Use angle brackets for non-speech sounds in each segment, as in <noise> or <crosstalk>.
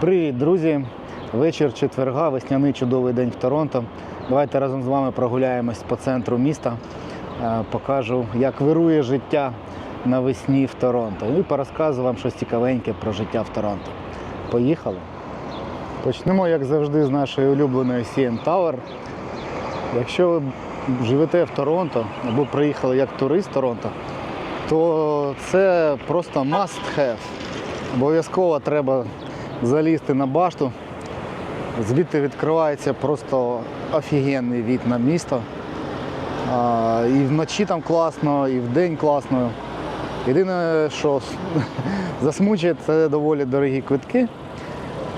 Привіт, друзі! Вечір четверга, весняний чудовий день в Торонто. Давайте разом з вами прогуляємось по центру міста. Е, Покажу, як вирує життя навесні в Торонто. І порозказую вам щось цікавеньке про життя в Торонто. Поїхали. Почнемо, як завжди, з нашої улюбленої CN Tower. Якщо ви живете в Торонто або приїхали як турист в Торонто, то це просто must have. Обов'язково треба залізти на башту. Звідти відкривається просто офігенний від на місто. А, і вночі там класно, і вдень класно. Єдине, що <laughs> засмучує, це доволі дорогі квитки,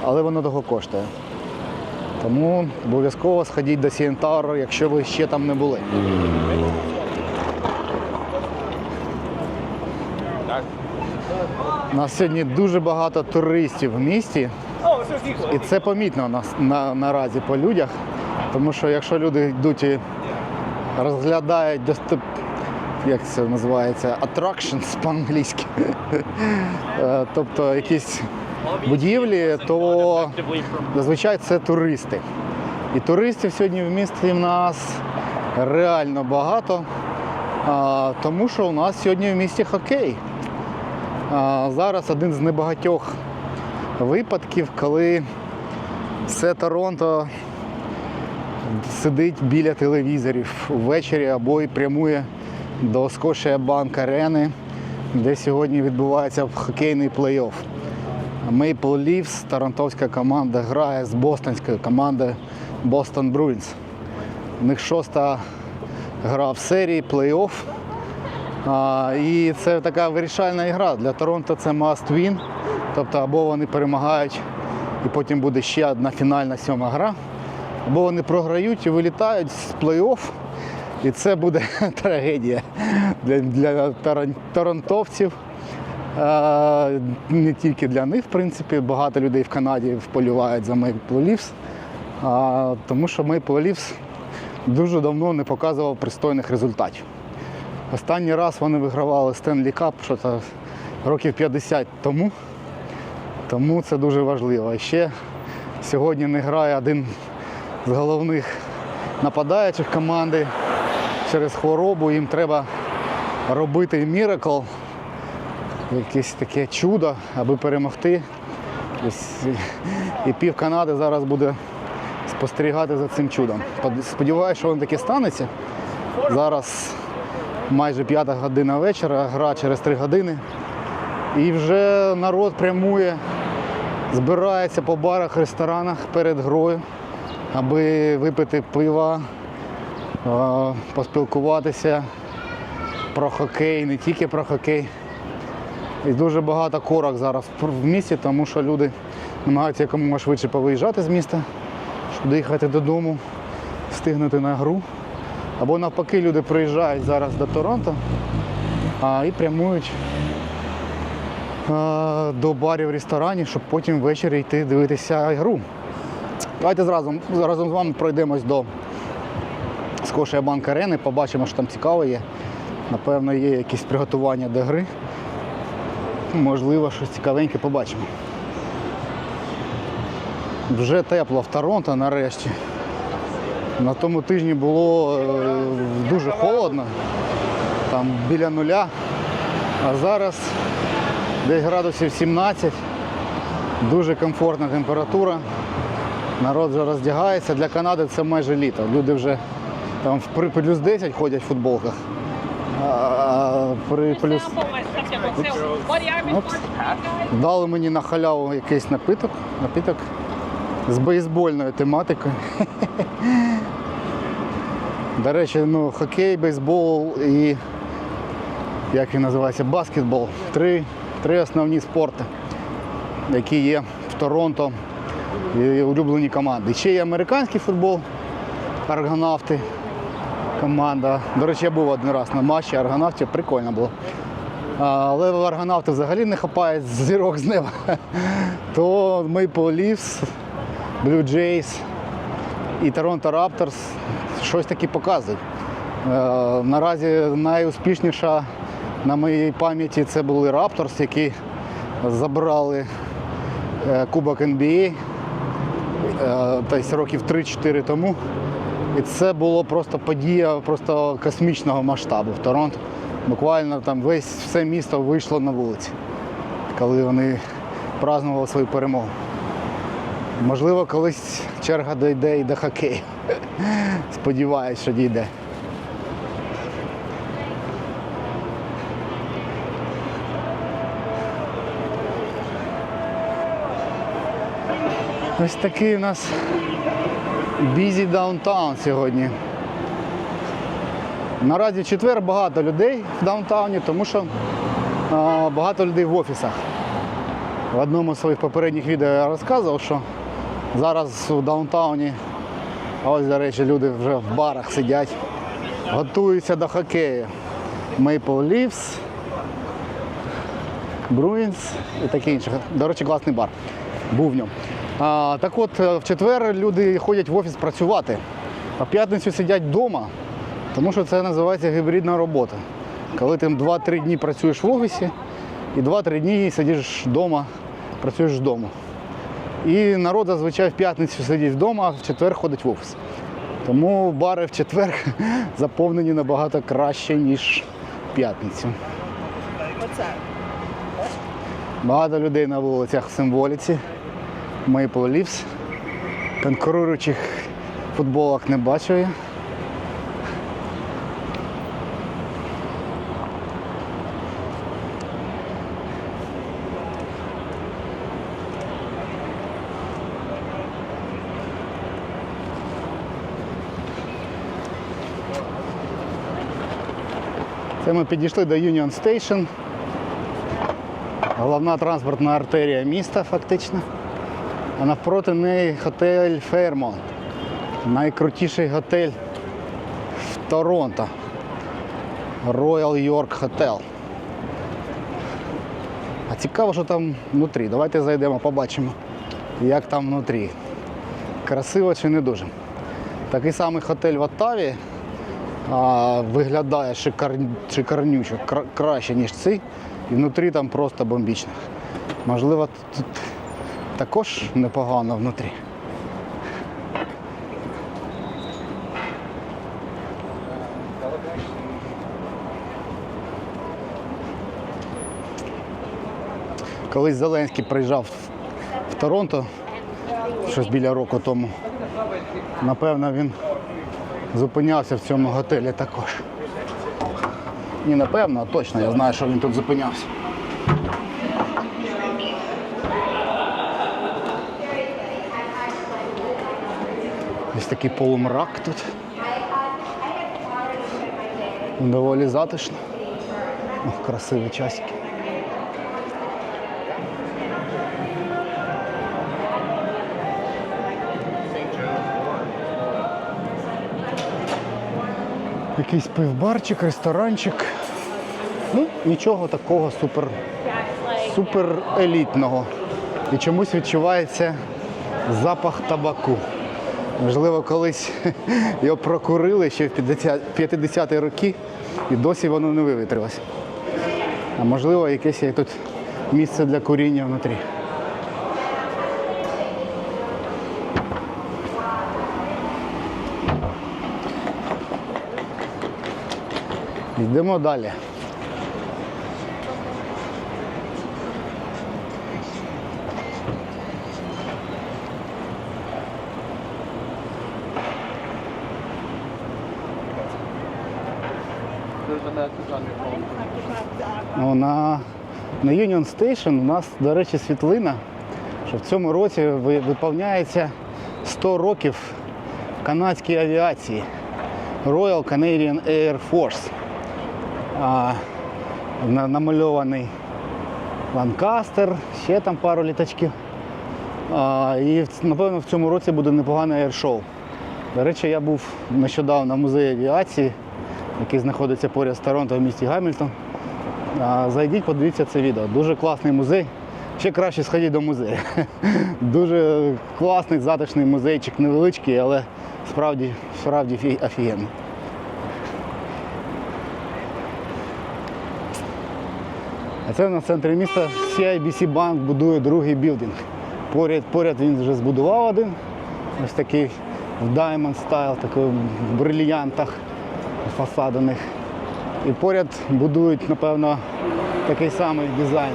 але воно того коштує. Тому обов'язково сходіть до Tower, якщо ви ще там не були. Нас сьогодні дуже багато туристів в місті. І це помітно на, на, наразі по людях. Тому що якщо люди йдуть і розглядають доступ, як це називається, attractions по-англійськи, <laughs> Е, тобто якісь будівлі, то зазвичай це туристи. І туристів сьогодні в місті в нас реально багато, тому що у нас сьогодні в місті хокей. Зараз один з небагатьох випадків, коли все Торонто сидить біля телевізорів ввечері або й прямує до Скошія Банк Арени, де сьогодні відбувається хокейний плей-офф. Maple Leafs, торонтовська команда, грає з бостонською командою Boston Bruins. У них шоста гра в серії плей-офф. І це така вирішальна гра. Для Торонто це must win. Тобто або вони перемагають і потім буде ще одна фінальна сьома гра, або вони програють і вилітають з плей-офф. І це буде <laughs> трагедія для, для торонтовців. Не тільки для них, в принципі, багато людей в Канаді вполювають за Maple Leafs, тому що Maple Leafs дуже давно не показував пристойних результатів. Останній раз вони вигравали Стенлі Кап що то років 50 тому. Тому це дуже важливо. Ще сьогодні не грає один з головних нападаючих команди через хворобу. Їм треба робити міракл, якесь таке чудо, аби перемогти. І пів Канади зараз буде спостерігати за цим чудом. Сподіваюся, що воно таке станеться. Зараз майже п'ята година вечора, гра через три години. І вже народ прямує, збирається по барах, ресторанах перед грою, аби випити пива, поспілкуватися про хокей, не тільки про хокей. І дуже багато корок зараз в місті, тому що люди намагаються якомога швидше повиїжджати з міста, щоб доїхати додому, встигнути на гру. Або навпаки, люди приїжджають зараз до Торонто а, і прямують а, до барів, ресторанів, щоб потім ввечері йти дивитися гру. Давайте зразу, разом з вами пройдемось до Скошія Банк Арени, побачимо, що там цікаво є. Напевно, є якісь приготування до гри. Можливо, щось цікавеньке побачимо. Вже тепло в Торонто нарешті. На тому тижні було е, дуже холодно, там біля нуля, а зараз десь градусів 17, дуже комфортна температура. Народ вже роздягається. Для Канади це майже літо. Люди вже там в при плюс 10 ходять в футболках, а при плюс дали мені на халяву якийсь напиток, напиток з бейсбольною тематикою. До речі, ну, хокей, бейсбол і як він називається, баскетбол. Три, три основні спорти, які є в Торонто і улюблені команди. Ще є американський футбол, аргонавти. Команда. До речі, я був один раз на матчі аргонавтів, прикольно було. Але в аргонавти взагалі не хапають зірок з неба. То Maple Leafs, Blue Jays і Toronto Raptors щось таке показують. Е, Наразі найуспішніша на моїй пам'яті це були Raptors, які забрали е, Кубок NBA, тобто років 3-4 тому. І це було просто подія просто космічного масштабу в Торонто. Буквально там весь все місто вийшло на вулиці, коли вони празднували свою перемогу. Можливо, колись черга дійде і до хокею. Сподіваюсь, що дійде. Ось такий у нас бізі даунтаун сьогодні. Наразі четвер багато людей в даунтауні, тому що а, багато людей в офісах. В одному з своїх попередніх відео я розказував, що зараз у даунтауні, а ось, до речі, люди вже в барах сидять, готуються до хокею. Maple Leafs, Bruins і таке інше. До речі, класний бар. Був в ньому. А, так от, е, в четвер люди ходять в офіс працювати, а в п'ятницю сидять вдома, тому що це називається гібридна робота. Коли ти 2-3 дні працюєш в офісі і 2-3 дні сидиш вдома, працюєш вдома. І народ зазвичай в п'ятницю сидить вдома, а в четвер ходить в офіс. Тому бари в четвер <laughs> заповнені набагато краще, ніж в п'ятницю. Оце. Багато людей на вулицях в символіці. Мейпл Лівс. Конкуруючих футболок не бачу я. Це ми підійшли до Union Station. Головна транспортна артерія міста фактично. А навпроти неї готель Фермонт. Найкрутіший готель в Торонто. Royal York Hotel. А цікаво, що там внутрі. Давайте зайдемо, побачимо, як там внутрі. Красиво чи не дуже. Такий самий готель в Оттаві а, виглядає шикар... шикарнючо, кра- краще, ніж цей. І внутрі там просто бомбічно. Можливо, тут також непогано внутрі. Колись Зеленський приїжджав в Торонто, щось біля року тому. Напевно, він зупинявся в цьому готелі також. Ні, напевно, а точно, я знаю, що він тут зупинявся. Ось такий полумрак тут. Доволі затишно. Ох, красиві часики. Якийсь пивбарчик, ресторанчик. Ну, нічого такого супер, супер елітного. І чомусь відчувається запах табаку. Можливо, колись <laughs> його прокурили ще в 50 50-ті роки і досі воно не вивітрилося. А можливо, якесь є тут місце для куріння внутрі. Йдемо далі. Ну, на, на Union Station у нас, до речі, світлина, що в цьому році виповняється 100 років канадській авіації Royal Canadian Air Force. А, на- намальований Ланкастер, ще там пару літачків. А, і напевно в цьому році буде непогане аершоу. До речі, я був нещодавно в музеї авіації, який знаходиться поряд з Торонто в місті Гамільтон. А, Зайдіть, подивіться це відео. Дуже класний музей. Ще краще сходіть до музею. <laughs> Дуже класний, затишний музейчик, невеличкий, але справді, справді офігенний. А це на центрі міста CIBC Bank будує другий білдинг. Поряд, поряд він вже збудував один. Ось такий в Diamond Style, такий в брильянтах фасад у них. І поряд будують, напевно, такий самий дизайн.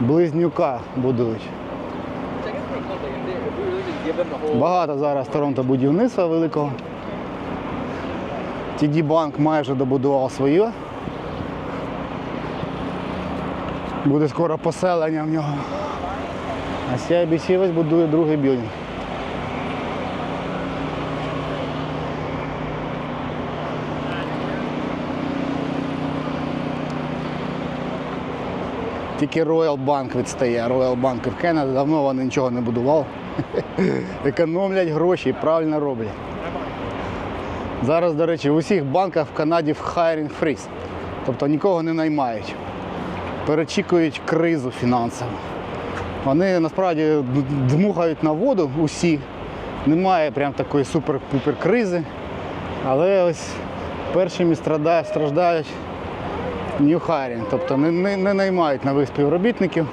Близнюка будують. Багато зараз Торонто будівництва великого. TD Банк майже добудував своє. Буде скоро поселення в нього. А CIBC будує другий білдинг. Тільки Royal Bank відстає. Royal Bank в Кеннеді давно вони нічого не будував. <laughs> Економлять гроші і правильно роблять. Зараз, до речі, в усіх банках в Канаді в hiring freeze. Тобто нікого не наймають. Перечікують кризу фінансову. Вони насправді дмухають на воду усі. Немає прям такої супер-пупер кризи. Але ось першими страдають, страждають new hiring. Тобто не, не, не наймають нових співробітників,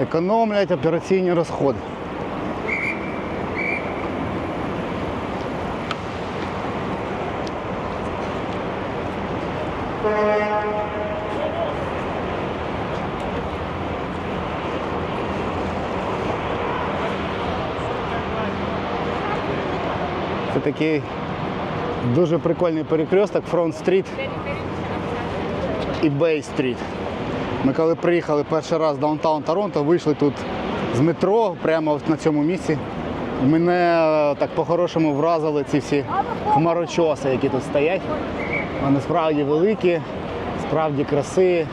економлять операційні розходи. Це такий дуже прикольний перекресток Фронт Стріт і Бей Стріт. Ми коли приїхали перший раз в даунтаун Торонто, вийшли тут з метро прямо на цьому місці. Мене так по-хорошому вразили ці всі хмарочоси, які тут стоять. Вони справді великі, справді красиві.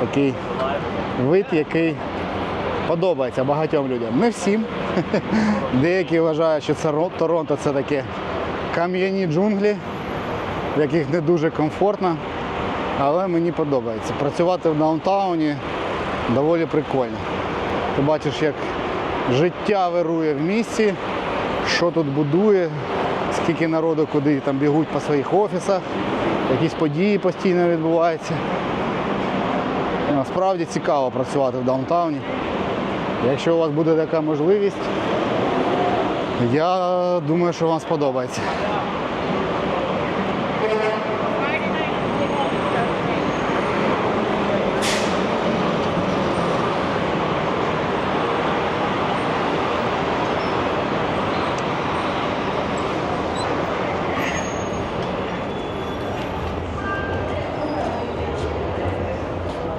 Такий вид, який подобається багатьом людям. Не всім. <laughs> Деякі вважають, що це Торонто це таке кам'яні джунглі, в яких не дуже комфортно. Але мені подобається. Працювати в даунтауні доволі прикольно. Ти бачиш, як життя вирує в місті, що тут будує, скільки народу куди там бігуть по своїх офісах, якісь події постійно відбуваються. Насправді цікаво працювати в даунтауні. Якщо у вас буде така можливість, я думаю, що вам сподобається.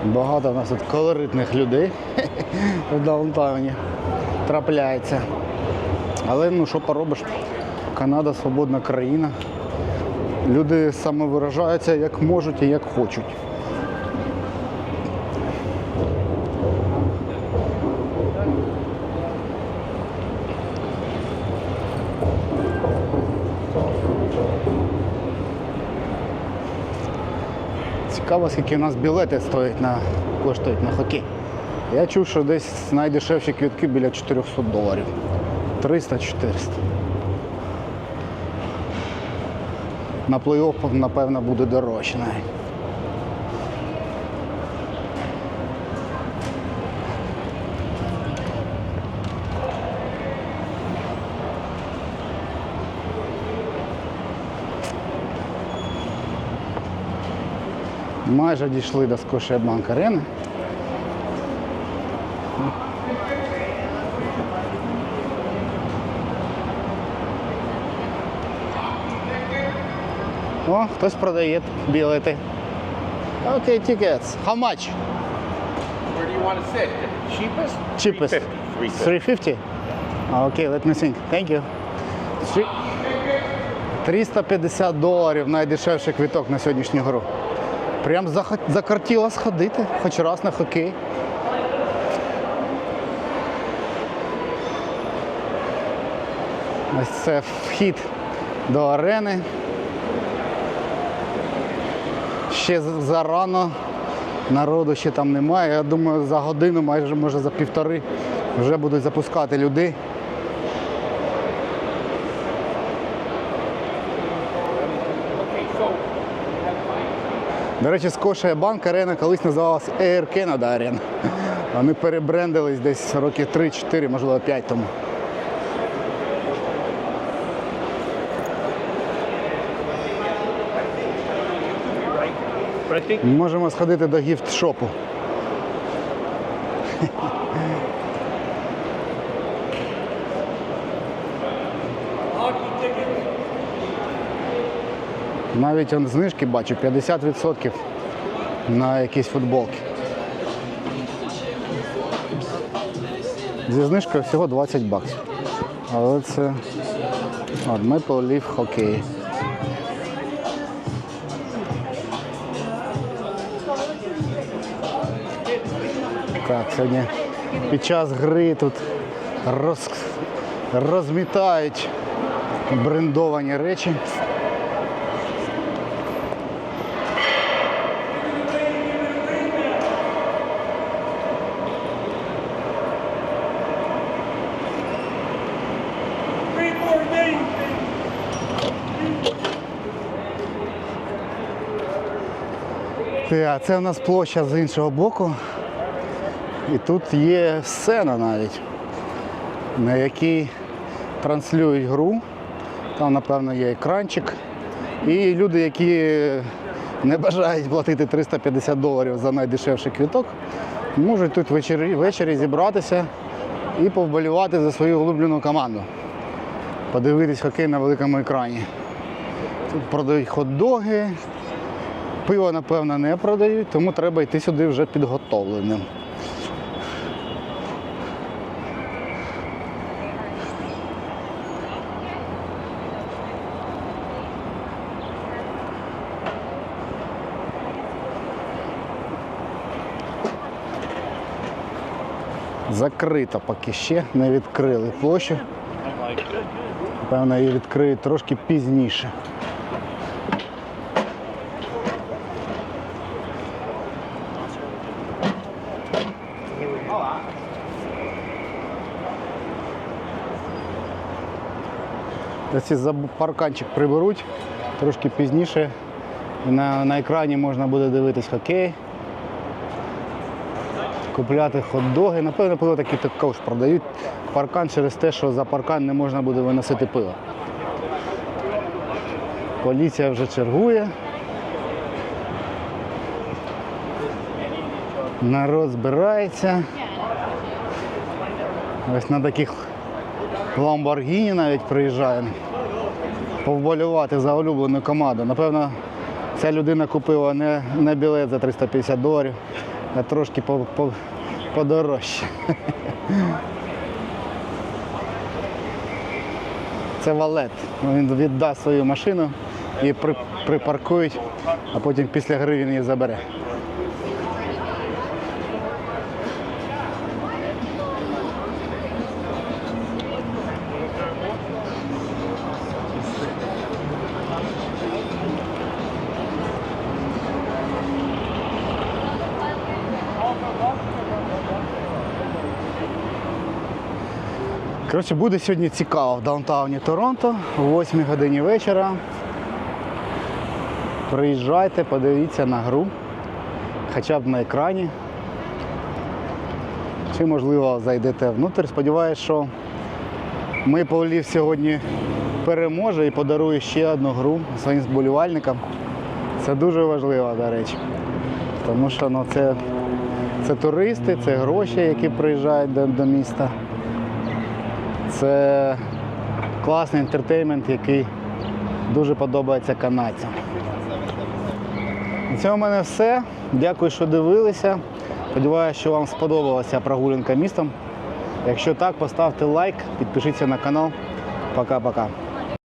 Багато в нас тут колоритних людей в даунтауні трапляється. Але ну що поробиш? Канада свободна країна. Люди самовиражаються як можуть і як хочуть. Цікаво, скільки у нас білети стоять на, коштують на хокей. Я чув, що десь найдешевші квітки біля 400 доларів. 300-400. На плей-офф, напевно, буде дорожче навіть. Майже дійшли до Скошебанк арени. О, хтось продає білети. Окей, tickets. How much? Where do you want to sit? Cheapest? Cheapest. 350. 350? Ah, Okay, let me think. Thank you. 350 доларів найдешевший квиток на сьогоднішню гру. Прям закортіло сходити, хоч раз на хокей. Ось це вхід до арени. Ще зарано, народу ще там немає. Я думаю, за годину, майже може за півтори, вже будуть запускати людей. До речі, Скошія банк арена колись називалась Air Canada Arena. Вони перебрендились десь років 3-4, можливо 5 тому. Можемо сходити до гіфт-шопу. Навіть он знижки бачу 50% на якісь футболки. Зі знижкою всього 20 баксів. Але це от, Maple Leaf хокей. Так, сьогодні під час гри тут роз, розмітають брендовані речі. Це у нас площа з іншого боку. І тут є сцена навіть, на якій транслюють гру. Там, напевно, є екранчик. І люди, які не бажають платити 350 доларів за найдешевший квіток, можуть тут ввечері, ввечері зібратися і повболівати за свою улюблену команду. Подивитись хокей на великому екрані. Тут продають хот-доги, пиво, напевно, не продають, тому треба йти сюди вже підготовленим. Закрита поки ще, не відкрили площу. Певно, її відкриють трошки пізніше. Ці парканчик приберуть трошки пізніше. На, на екрані можна буде дивитись хокей, купляти хот-доги. Напевно, пиво такі також продають. Паркан через те, що за паркан не можна буде виносити пиво. Поліція вже чергує. Народ збирається. Ось на таких Ламборгіні навіть приїжджає повболювати за улюблену команду. Напевно, ця людина купила не, не білет за 350 доларів, а трошки по, по, подорожче. Це валет. Він віддасть свою машину і при, припаркують, а потім після гри він її забере. Коротше, буде сьогодні цікаво в даунтауні Торонто о 8 годині вечора. Приїжджайте, подивіться на гру, хоча б на екрані. Чи можливо зайдете внутрь. Сподіваюсь, що Maple Leaf сьогодні переможе і подарує ще одну гру своїм зболівальникам. Це дуже важливо, до речі. Тому що ну, це, це туристи, це гроші, які приїжджають до, до міста. Це класний інтертеймент, який дуже подобається канадцям. На цьому в мене все. Дякую, що дивилися. Сподіваюся, що вам сподобалася прогулянка містом. Якщо так, поставте лайк, підпишіться на канал. Пока-пока.